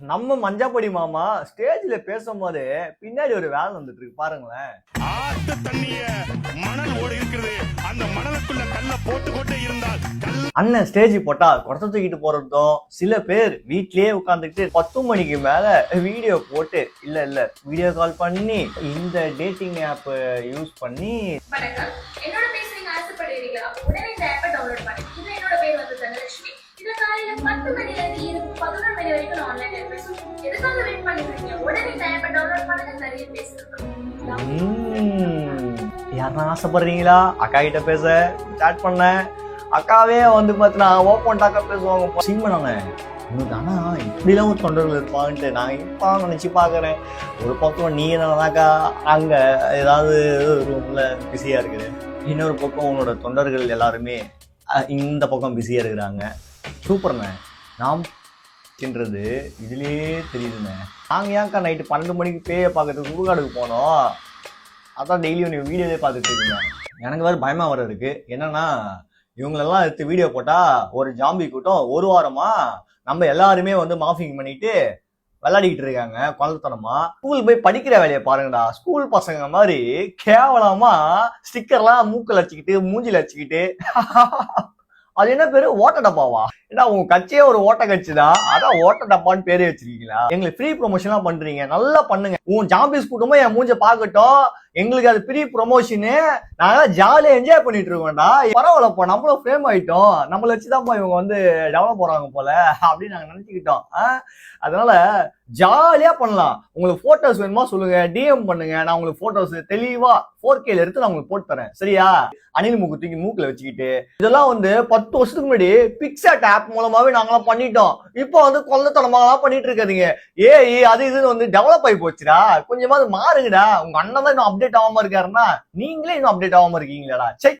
நம்ம மஞ்சப்படி மாமா ஸ்டேஜ்ல பேசும்போது பின்னாடி ஒரு வேலை வந்துட்டு இருக்கு பாருங்களேன். ஆத்து தண்ணிய மணல் ஓடி இருக்கிறது. அந்த மணலுக்குள்ள கல்ல போட்டு கொண்டே இருந்தால் அண்ணன் ஸ்டேஜ் போட்டா குடத்தை தூக்கிட்டு போறதும் சில பேர் வீட்லயே உட்காந்துக்கிட்டு பத்து மணிக்கு மேல வீடியோ போட்டு இல்ல இல்ல வீடியோ கால் பண்ணி இந்த டேட்டிங் ஆப் யூஸ் பண்ணி என்னோட பேச நீங்க ஆசைப்படுறீங்களா உடனே இந்த ஆப்பை டவுன்லோட் பண்ணுங்க இது என்னோட பேர் வந்து தனலட்சுமி. இதுல காலையில பத்து மணில இருந்து பதினொரு மணி வரைக்கும் எதுக்காக வெயிட் உடனே டவுன்லோட் பண்ணுங்க நிறைய யாருன்னா ஆசைப்படுறீங்களா? அக்கா கிட்ட பேச ஸ்டார்ட் பண்ணேன் அக்காவே வந்து பார்த்தீங்கன்னா ஓப்பன் டாக்கா பேசுவாங்க. சிங் பண்ணாங்க உனக்கு ஆனா இப்படிலாம் ஒரு தொண்டர்கள் இருப்பான்ட்டு நான் இப்போ நினச்சி பார்க்குறேன் ஒரு பக்கம் நீ என்னன்னாக்கா அங்கே ஏதாவது ரூமில் பிஸியாக இருக்குது. இன்னொரு பக்கம் உன்னோட தொண்டர்கள் எல்லாருமே இந்த பக்கம் பிஸியாக இருக்கிறாங்க. சூப்பர்ண்ணே. நாம் அப்படின்றது இதுலேயே தெரியுதுண்ணே நாங்கள் ஏன்க்கா நைட்டு பன்னெண்டு மணிக்கு பேயை பார்க்கறதுக்கு சுடுகாடுக்கு போனோம்? அதான் டெய்லியும் நீ வீடியோவே பார்த்துட்டு இருக்கேன் எனக்கு வேறு பயமாக வர இருக்கு. என்னன்னா இவங்களெல்லாம் எடுத்து வீடியோ போட்டால் ஒரு ஜாம்பி கூட்டம் ஒரு வாரமாக நம்ம எல்லாருமே வந்து மாஃபிங் பண்ணிட்டு விளையாடிக்கிட்டு இருக்காங்க குழந்தைத்தனமா. ஸ்கூல் போய் படிக்கிற வேலையை பாருங்கடா. ஸ்கூல் பசங்க மாதிரி கேவலமா ஸ்டிக்கர்லாம் மூக்கில் அடிச்சுக்கிட்டு மூஞ்சில் அடிச்சுக்கிட்டு. அது என்ன பேரு? ஓட்ட டப்பாவா? ஏன்னா உங்க கட்சியே ஒரு ஓட்ட கட்சி தான் அதான் ஓட்ட டப்பான்னு பேரே வச்சிருக்கீங்களா? எங்களுக்கு ஃப்ரீ ப்ரொமோஷன்லாம் பண்றீங்க. நல்லா பண்ணுங்க. உன் ஜாம்பிஸ் கூட்டமும் என் மூஞ்ச பாக்கட்டும் எங்களுக்கு அது ஃப்ரீ ப்ரொமோஷனு நாங்க ஜாலியாக என்ஜாய் பண்ணிட்டு இருக்கோம்டா. பரவாயில்லப்போ நம்மளும் ஃபேம் ஆயிட்டோம். நம்மளை வச்சுதான்ப்பா இவங்க வந்து டெவலப் போறாங்க போல அப்படின்னு நாங்கள் நினச்சிக்கிட்டோம். ஆ? அதனால ஜாலியா பண்ணலாம். உங்களுக்கு ஃபோட்டோஸ் வேணுமா சொல்லுங்க டிஎம் பண்ணுங்க. நான் உங்களுக்கு ஃபோட்டோஸ் தெளிவா ஃபோர் கேல எடுத்து நான் உங்களுக்கு போட்டு தரேன். சரியா? அணில் மூக்கு தூக்கி மூக்கில் வச்சுக்கிட்டு. இதெல்லாம் வந்து பத்து வருஷத்துக்கு முன்னாடி பிக்சாட் ஆப் மூலமாவே நாங்களாம் பண்ணிட்டோம். இப்போ வந்து கொள்ளத்தனமாலாம் பண்ணிட்டு இருக்காதீங்க. ஏ அது இதுன்னு வந்து டெவலப் ஆகி போச்சுடா. கொஞ்சமாவது மாறுங்கடா. உங்க அண்ணன் தான் இன்னும் அப்டேட் ஆகாம இருக்காருன்னா நீங்களே இன்னும் அப்டேட் ஆகாம இருக்கீங்களா செக்